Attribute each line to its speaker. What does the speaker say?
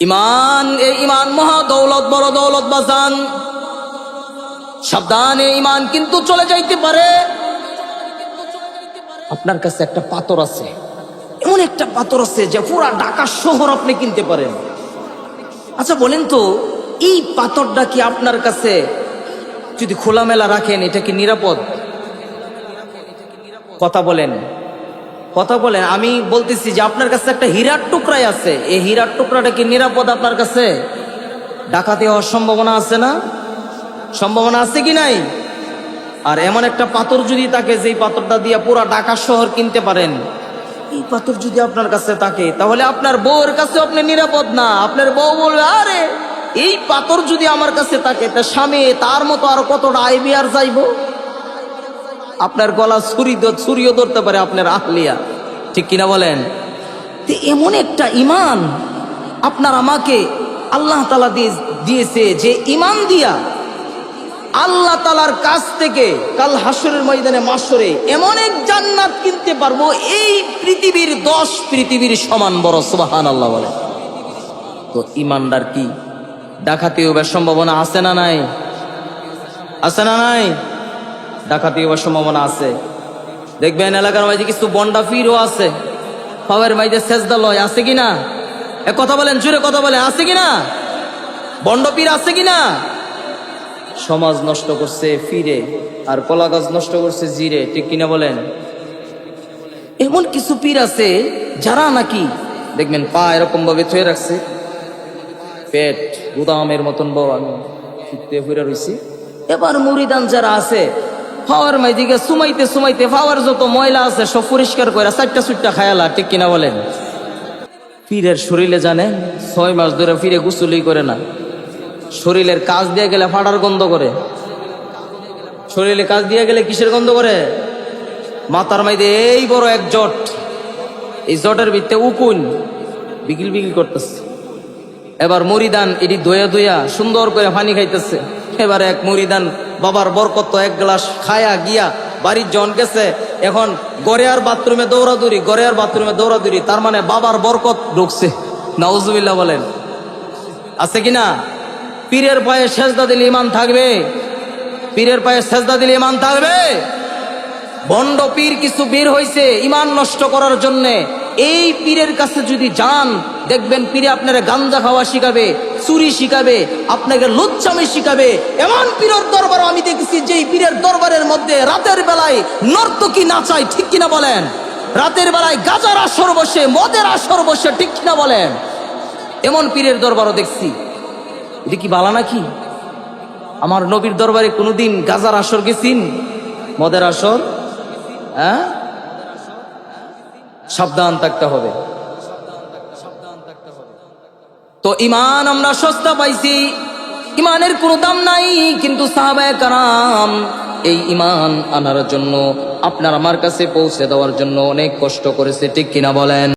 Speaker 1: ইমান এই ইমান, মহা দৌলত, বড় দৌলত বাজান। সাবধানে ইমান কিন্তু চলে যাইতে পারে। আপনার কাছে একটা পাথর আছে। এমন একটা পাথর আছে যে পুরা ঢাকা শহর আপনি কিনতে পারেন। আচ্ছা বলেন তো, এই পাথরটা কি আপনার কাছে যদি খোলামেলা রাখেন, এটা কি নিরাপদ? কথা বলেন। কথা বলেন, আমি বলতেছি যে আপনার কাছে একটা হীরার টুকরাই আছে। এই হীরার টুকরাটা কি নিরাপদ আপনার কাছে? ডাকাতি হওয়ার সম্ভাবনা আছে না? সম্ভাবনা আছে কি নাই? আর এমন একটা পাথর যদি থাকে, যেই পাথরটা দিয়ে পুরা ঢাকা শহর কিনতে পারেন, এই পাথর যদি আপনার কাছে থাকে, তাহলে আপনার বউয়ের কাছে আপনি নিরাপদ না। আপনার বউ বলবে, আরে, এই পাথর যদি আমার কাছে থাকে, তা স্বামী, তার মতো আর কতটা আইবি আর যাইবো? আপনার গলা ছুরি ছুরিও ধরতে পারে আপনার আহলিয়া। ঠিক কিনা বলেন? তো এমন একটা ইমান আপনার আমাকে আল্লাহ তালা দিয়ে দিয়েছে যে ইমান দিয়া আল্লাহ তালার কাছ থেকে কাল হাসরের ময়দানে মাসরে এমন এক জান্নাত কিনতে পারব, এই পৃথিবীর দশ পৃথিবীর সমান বড় সুবাহান আল্লাহ বলে। তো ইমানদার কি? ডাকাতি হবার সম্ভাবনা আছে না নাই? আছে না নাই? ডাকাতি হওয়ার সম্ভাবনা আছে। দেখবেন এলাকার মাঝে কিছু বন্ডা ফিরও আছে। পাওয়ার মাঝে সেজদা লয়, আছে কিনা? এ কথা বলেন জুড়ে কথা বলে আছে কিনা? বন্ড পীর আছে কিনা? সমাজ নষ্ট করছে, ফিরে। আর কলা গাছ নষ্ট করছে, জিরে। ঠিক কিনা বলেন? এমন কিছু পীর আছে, যারা নাকি, দেখবেন পা এরকম ভাবে থয়ে রাখছে। পেট গুদামের মতন বউ আমি ফিরতে ফিরে রয়েছি এবার মুড়িদান যারা আছে ফাওয়ার মাইদিকে সুমাইতে সুমাইতে ফাওয়ার যত ময়লা আছে সব পরিষ্কার করে চারটা সুট্টা খায়ালা ঠিক কিনা বলেন? পীরের শরীরে জানে, ছয় মাস ধরে ফিরে গুসুলি করে না। শরীরের কাজ দিয়ে গেলে ফাটার গন্ধ করে। শরীরে কাজ দিয়ে গেলে কিসের গন্ধ করে? মাথার মাইদে এই বড় এক জট। এই জটের ভিত্তে উকুন বিকিল বিকিল করতেছে। এবার মরিদান এটি দয়া দয়া সুন্দর করে পানি খাইতেছে। এবার এক মরিদান বাবার বরকত এক গ্লাস খায়া গিয়া বাড়ির জন গেছে। এখন গড়ে আর বাথরুমে দৌড়াদৌড়ি গড়ে আর বাথরুমে দৌড়াদৌড়ি, তার মানে বাবার বরকত ঢুকছে। নাউজুবিল্লাহ বলেন। আছে কিনা পীরের পায়ে সেজদা দিলে ইমান থাকবে? পীরের পায়ে সেজদা দিলে ইমান থাকবে? বন্ড পীর কিছু বীর হয়েছে ইমান নষ্ট করার জন্য। এই পীরের কাছে যদি যান, দেখবেন পীরে আপনারা গাঞ্জা খাওয়া শিখাবে, চুরি শিখাবে, আপনাকে লুচ্চামি শিখাবে। এমন পীরের দরবার আমি দেখেছি যে পীরের দরবারের মধ্যে রাতের বেলায় নর্তকী নাচায় ঠিক কিনা বলেন? রাতের বেলায় গাজার আসর বসে, মদের আসর বসে, ঠিক কিনা বলেন? এমন পীরের দরবারও দেখছি। এটা কি বালা নাকি? আমার নবীর দরবারে কোনোদিন গাজার আসর গেছিন মদের আসর? হ্যাঁ? সাবধান থাকতে হবে। তো ইমান আমরা সস্তা পাইছি। ইমানের কোনো দাম নাই, কিন্তু সাহাবায়ে কারাম এই ইমান আনার জন্য, আপনার আমার কাছে পৌঁছে দেওয়ার জন্য অনেক কষ্ট করেছে, ঠিক কিনা বলেন?